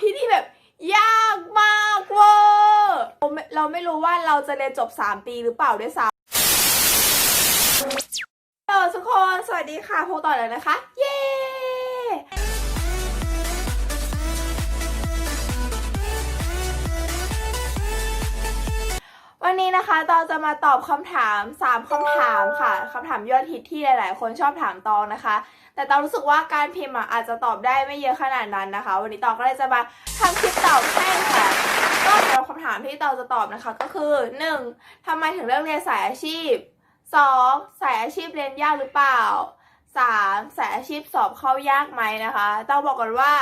ที่ที่แบบ ยากมากเวอร์เราไม่เราไม่รู้ว่าเราจะเรียนจบ 3 ปีหรือเปล่าด้วยซ้ำเออทุกคน สวัสดีค่ะพบต่อเลยนะคะ เย้วันนี้นะคะตองจะมาตอบคำถาม 3คำถามค่ะคำถามยอดฮิตที่หลาย ๆ คนชอบถามตองนะคะ แต่ตองรู้สึกว่าการพิมพ์อะอาจจะตอบได้ไม่เยอะขนาดนั้นนะคะ วันนี้ตองก็เลยจะมาทำคลิปตอบให้ค่ะก็สำหรับคำถามที่ตองจะตอบนะคะก็คือ 1. ทำไมถึงเลือกเรียนสายอาชีพ 2. สายอาชีพเรียนยากหรือเปล่า 3. สายอาชีพสอบเข้ายากไหมนะคะ ต้องบอกก่อนว่า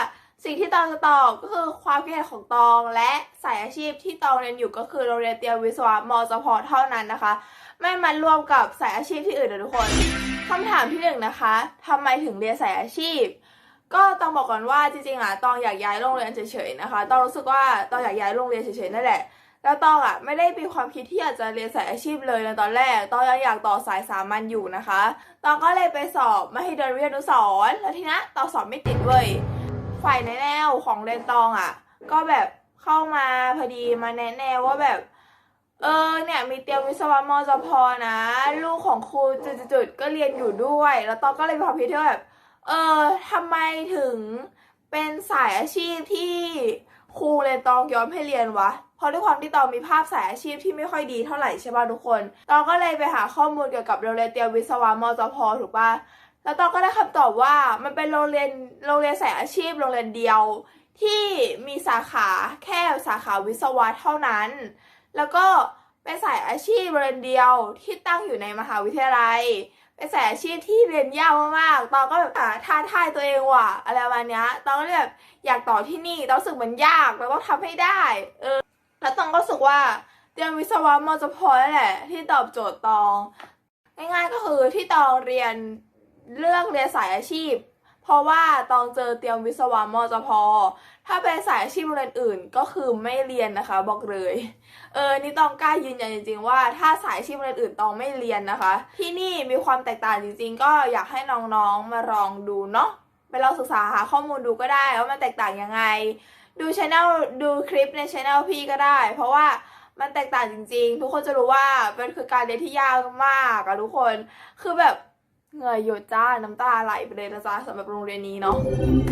สิ่งที่ตองจะตอบก็คือความคิดเห็นของตองและสายอาชีพที่ตองเรียนอยู่ก็คือโรงเรียนเตรียมวิศวะมจพเท่านั้นนะคะ ไม่มันรวมกับสายอาชีพที่อื่นนะทุกคนคำถามที่หนึ่งนะคะทำไมถึงเรียนสายอาชีพ ก็ต้องบอกก่อนว่าจริงๆอะตองอยากย้ายโรงเรียนเฉยๆนะคะตองรู้สึกว่าตองอยากย้ายโรงเรียนเฉยๆนั่นแหละแล้วตองอะไม่ได้มีความคิดที่อยากจะเรียนสายอาชีพเลยในตอนแรกตองยังอยากต่อสายสามัญอยู่นะคะตองก็เลยไปสอบมหิดลวิทยานุสรแล้วทีนี้ตองสอบไม่ติดเว้ย ฝ่ายแนะแนวของเรนตองอะ ก็แบบเข้ามาพอดีมาแนะแนวว่าแบบ เออเนี่ยมีเตียมวิศวะมจพนะ ลูกของครูจุดๆก็เรียนอยู่ด้วย แล้วตองก็เลยมีความคิดที่ว่าแบบ เออทำไมถึงเป็นสายอาชีพที่ครูเรนตองย้อมให้เรียนวะเพราะด้วยความที่ตองมีภาพสายอาชีพที่ไม่ค่อยดีเท่าไหร่ใช่ป่ะทุกคน ตองก็เลยไปหาข้อมูลเกี่ยวกับโรงเรียนเตียมวิศวะมจพถูกป่ะ แล้วตองก็ได้คำตอบว่ามันเป็นโรงเรียนโรงเรียนสายอาชีพโรงเรียนเดียว ที่มีสาขาแค่สาขาวิศวะเท่านั้น แล้วก็เป็นสายอาชีพโรงเรียนเดียวที่ตั้งอยู่ในมหาวิทยาลัย เป็นสายอาชีพที่เรียนยากมากๆตองก็แบบท้าทายตัวเองว่ะอะไรประมาณเนี้ยตองก็เลยแบบอยากต่อที่นี่ตองรู้สึกมันยากแล้วต้องทำให้ได้เออแล้วตองก็รู้สึกว่าเตรียมวิศวะมจะพนั่นแหละที่ตอบโจทย์ตองง่ายๆก็คือที่ตองเรียน เลือกเรียนสายอาชีพ เพราะว่าตองเจอเตรียมวิศวะมจพถ้าเป็นสายอาชีพโรงเรียนอื่นก็คือไม่เรียนนะคะ บอกเลยเออนี่ต้องกล้ายืนยันจริง ๆ ว่าถ้าสายอาชีพโรงเรียนอื่นต้องไม่เรียนนะคะ ที่นี่มีความแตกต่างจริง ๆ ก็อยากให้น้องๆมาลองดูเนาะไปลองศึกษาหาข้อมูลดูก็ได้ว่ามันแตกต่างยังไง ดูช anel ดูคลิปในช anel พี่ก็ได้ เพราะว่ามันแตกต่างจริง ๆ ทุกคนจะรู้ว่ามันคือการเรียนที่ยากมากอะทุกคนคือแบบ เหงื่อหยดจ้าน้ำตาไหลไปเลยนะจ๊ะสำหรับโรงเรียนนี้เนาะ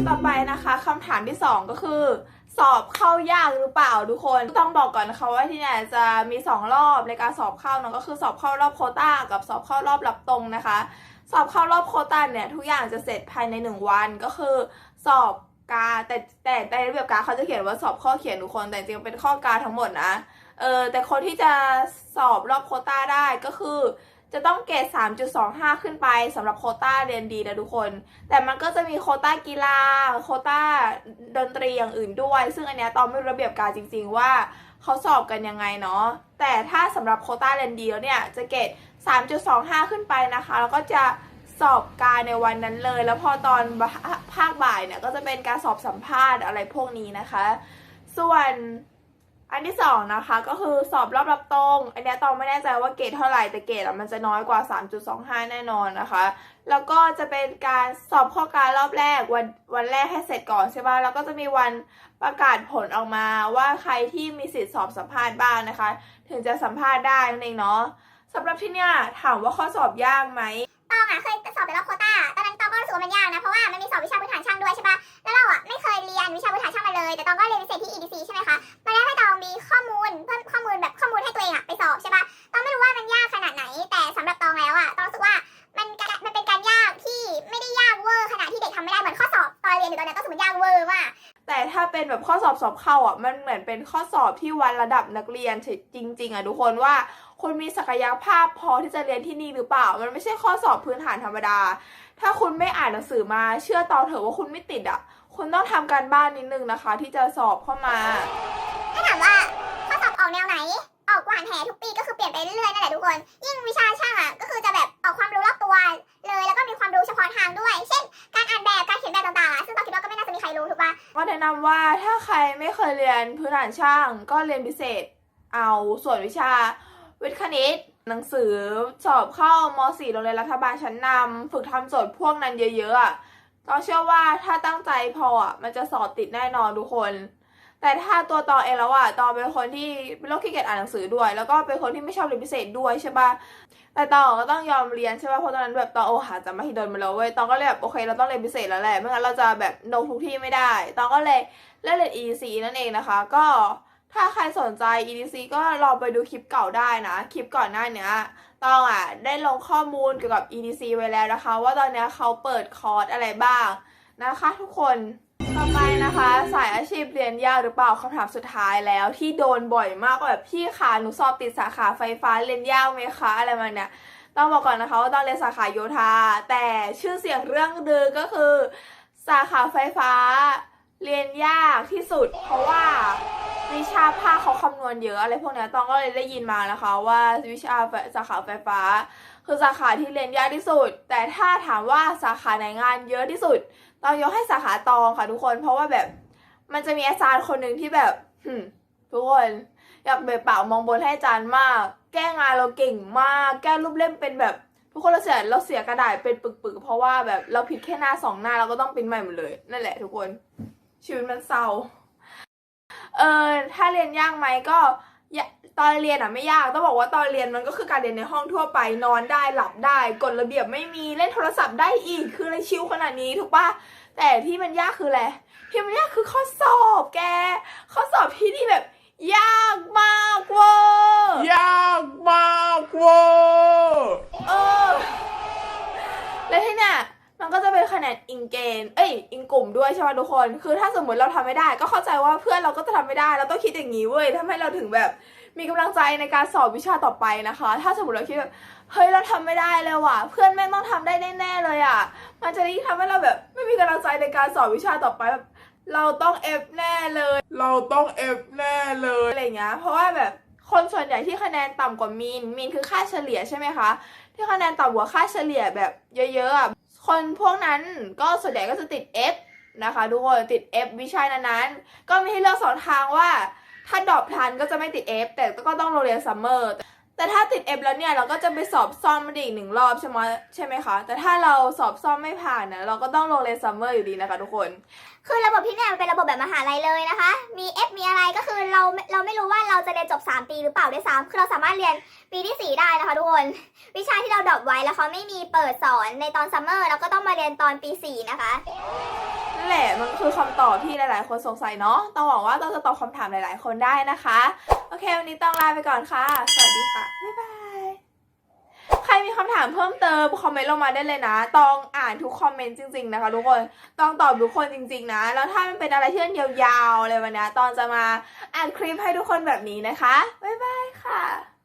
ต่อไปนะคะคำถามที่สองก็คือ สอบเข้ายากหรือเปล่าทุกคนต้องบอกก่อนนะคะว่าที่เนี่ยจะมีสองรอบในการสอบเข้าเนาะก็คือสอบเข้ารอบโคต้ากับสอบเข้ารอบรับตรงนะคะ สอบเข้ารอบโคต้าเนี่ยทุกอย่างจะเสร็จภายในหนึ่งวันก็คือ สอบกาแต่แต่ในระเบียบกาเขาจะเขียนว่าสอบข้อเขียนทุกคน แต่จริงเป็นข้อกาทั้งหมดนะเออแต่คนที่จะสอบรอบโคต้าได้ก็คือ จะต้องเกรด3.25 ขึ้นไปสำหรับโคต้าเรียนดีนะทุกคน แต่มันก็จะมีโคต้ากีฬา โคต้าดนตรีอย่างอื่นด้วย ซึ่งอันเนี้ยตอนไม่รู้ระเบียบการจริง ๆ ว่าเขาสอบกันยังไงเนาะ แต่ถ้าสำหรับโคต้าเรียนดีแล้วเนี่ยจะเกรด3.25 ขึ้นไปนะคะ แล้วก็จะสอบการในวันนั้นเลย แล้วพอตอนภาคบ่ายเนี่ยก็จะเป็นการสอบสัมภาษณ์อะไรพวกนี้นะคะ ส่วน อันที่สองนะคะก็คือสอบรอบรับตรง อันนี้ตองไม่แน่ใจว่าเกรดเท่าไหร่แต่เกรดอะมันจะน้อยกว่า 3.25 แน่นอนนะคะ แล้วก็จะเป็นการสอบข้อการรอบแรกวันวันแรกให้เสร็จก่อนใช่ไหมแล้วก็จะมีวันประกาศผลออกมาว่าใครที่มีสิทธิ์สอบสัมภาษณ์บ้างนะคะ ถึงจะสัมภาษณ์ได้นั่นเองเนาะสำหรับที่เนี่ยถามว่าข้อสอบยากไหม องอะเคยสอบเป็นรอบโคต้า ตอนนั้นตองก็รู้สึกว่ามันยากนะ เพราะว่ามันมีสอบวิชาพื้นฐานช่างด้วยใช่ปะแล้วเราอะไม่เคยเรียนวิชาพื้นฐานช่างมาเลย แต่ตองก็เรียนพิเศษที่ EDC ใช่ไหมคะมันได้ให้ตองมีข้อมูล ข้อสอบสอบเข้าอะมันเหมือนเป็นข้อสอบที่วัดระดับนักเรียนจริง ๆอะทุกคนว่าคุณมีศักยภาพพอที่จะเรียนที่นี่หรือเปล่า มันไม่ใช่ข้อสอบพื้นฐานธรรมดา ถ้าคุณไม่อ่านหนังสือมา เชื่อตองเถอะว่าคุณไม่ติดอะ คุณต้องทำการบ้านนิดนึงนะคะ ที่จะสอบเข้ามา ถ้าถามว่าข้อสอบออกแนวไหน ออกหวานแหทุกปีก็คือเปลี่ยนไปเรื่อยๆนั่นแหละทุกคน ยิ่งวิชาช่างอะก็คือจะแบบออกความรู้รอบตัว เลยแล้วก็มีความรู้เฉพาะทางด้วย เช่น ก็แนะนำว่าถ้าใครไม่เคยเรียนพื้นฐานช่าง ก็เรียนพิเศษ เอาส่วนวิชาวิทย์คณิต หนังสือสอบเข้าม .4 โรงเรียนรัฐบาลชั้นนำฝึกทำโจทย์พวกนั้นเยอะๆต้องเชื่อว่าถ้าตั้งใจพอมันจะสอบติดแน่นอนทุกคน แต่ถ้าตัวตองเองแล้วอะตองเป็นคนที่เป็นโรคขี้เกียจอ่านหนังสือด้วย แล้วก็เป็นคนที่ไม่ชอบเรียนพิเศษด้วยใช่ปะแต่ตองก็ต้องยอมเรียนใช่ปะเพราะตอนนั้นแบบตองโอหาจากมหิดลมาแล้วเว้ยตองก็เลยแบบโอเคเราต้องเรียนพิเศษแล้วแหละไม่งั้นเราจะแบบลงทุกที่ไม่ได้ตองก็เลยเล่นเรียน EDC นั่นเองนะคะ ก็ถ้าใครสนใจ EDC ก็ลองไปดูคลิปเก่าได้นะ คลิปก่อนหน้าเนี้ยตองอะได้ลงข้อมูลเกี่ยวกับ EDC ไว้แล้วนะคะ ว่าตอนนี้เขาเปิดคอร์สอะไรบ้างนะคะ ทุกคน ต่อไปนะคะ สายอาชีพเรียนยากหรือเปล่าคำถามสุดท้ายแล้วที่โดนบ่อยมากแบบพี่คะหนูสอบติดสาขาไฟฟ้าเรียนยากไหมคะอะไรมาเนี่ยต้องบอกก่อนนะคะว่าต้องเรียนสาขาโยธา แต่ชื่อเสียงเรื่องดือก็คือ สาขาไฟฟ้า เรียนยากที่สุด เพราะว่าวิชาภาคเขาคำนวณเยอะอะไรพวกนี้ตองก็เลยได้ยินมานะคะว่าวิชาสาขาไฟฟ้า คือสาขาที่เรียนยากที่สุด แต่ถ้าถามว่าสาขาไหนงานเยอะที่สุด ต้องยกให้สาขาตองค่ะทุกคน เพราะว่าแบบมันจะมีอาจารย์คนหนึ่งที่แบบหทุกคนอยากเบะปามองบนให้อาจารย์มาก แก้งานเราเก่งมาก แก้รูปเล่มเป็นแบบ ทุกคนเราเสียเราเสียกระดาษเป็นปึกๆ เพราะว่าแบบเราผิดแค่หน้าสองหน้าเราก็ต้องปริ้นใหม่หมดเลย นั่นแหละทุกคน ชีวิตมันเศร้า เออถ้าเรียนยากไหมก็ ตอนเรียนอะไม่ยากต้องบอกว่าตอนเรียนมันก็คือการเรียนในห้องทั่วไปนอนได้หลับได้กฎระเบียบไม่มีเล่นโทรศัพท์ได้อีกคืออะไรชิลขนาดนี้ถูกปะแต่ที่มันยากคืออะไรที่มันยากคือข้อสอบแก ข้อสอบที่นี่แบบ ยากมากเวอร์ยากมากเวอร์เออแล้วที่เนี่ยมันก็จะเป็นคะแนนอิงเกณฑ์เอ้ย อิงกลุ่มด้วยใช่ไหมทุกคน คือถ้าสมมติเราทำไม่ได้ ก็เข้าใจว่าเพื่อนเราก็จะทำไม่ได้ เราต้องคิดอย่างนี้เว้ยทำให้เราถึงแบบ มีกำลังใจในการสอบวิชาต่อไปนะคะ ถ้าสมมติเราคิดแบบเฮ้ยเราทำไม่ได้เลยว่ะ เพื่อนแม่งต้องทำได้แน่ๆเลยอะ มันจะยิ่งทำให้เราแบบไม่มีกำลังใจในการสอบวิชาต่อไปแบบเราต้องเอฟแน่เลย เราต้องเอฟแน่เลยอะไรเงี้ย เพราะว่าแบบคนส่วนใหญ่ที่คะแนนต่ำกว่ามีน มีนคือค่าเฉลี่ยใช่ไหมคะ ที่คะแนนต่ำกว่าค่าเฉลี่ยแบบเยอะๆอะคนพวกนั้นก็ส่วนใหญ่ก็จะติด F นะคะทุกคนติด F วิชานั้นๆ ก็มีให้เลือกสองทางว่า ถ้าดรอปทันก็จะไม่ติด F แต่ก็ต้องโรงเรียนซัมเมอร์แต่ถ้าติด F แล้วเนี่ยเราก็จะไปสอบซ่อมมันอีกหนึ่งรอบใช่ไหมใช่ไหมคะ แต่ถ้าเราสอบซ่อมไม่ผ่านนะเราก็ต้องโรงเรียนซัมเมอร์อยู่ดีนะคะทุกคน คือระบบที่เนี่ยมันเป็นระบบแบบมหาลัยเลยนะคะ มี F มีอะไรก็คือเราเราไม่รู้ว่าเราจะเรียนจบ 3 ปีหรือเปล่าด้วยซ้ำคือเราสามารถเรียนปีที่ 4 ได้นะคะทุกคน วิชาที่เราดรอปไว้แล้วเขาไม่มีเปิดสอนในตอนซัมเมอร์เราก็ต้องมาเรียนตอนปี 4 นะคะ แหละมันคือคำตอบที่หลาย ๆ คนสงสัยเนาะต้องหวังว่าต้องจะตอบคำถามหลาย ๆ คนได้นะคะ โอเค วันนี้ต้องลาไปก่อนค่ะ สวัสดีค่ะ บ๊ายบาย ใครมีคำถามเพิ่มเติมคอมเมนต์ลงมาได้เลยนะ ต้องอ่านทุกคอมเมนต์จริง ๆ นะคะ ทุกคน ต้องตอบทุกคนจริง ๆ นะ แล้วถ้ามันเป็นอะไรที่มันยาวๆอะไรวันนี้ตองจะมาอ่านคลิปให้ทุกคนแบบนี้นะคะ บ๊ายบายค่ะ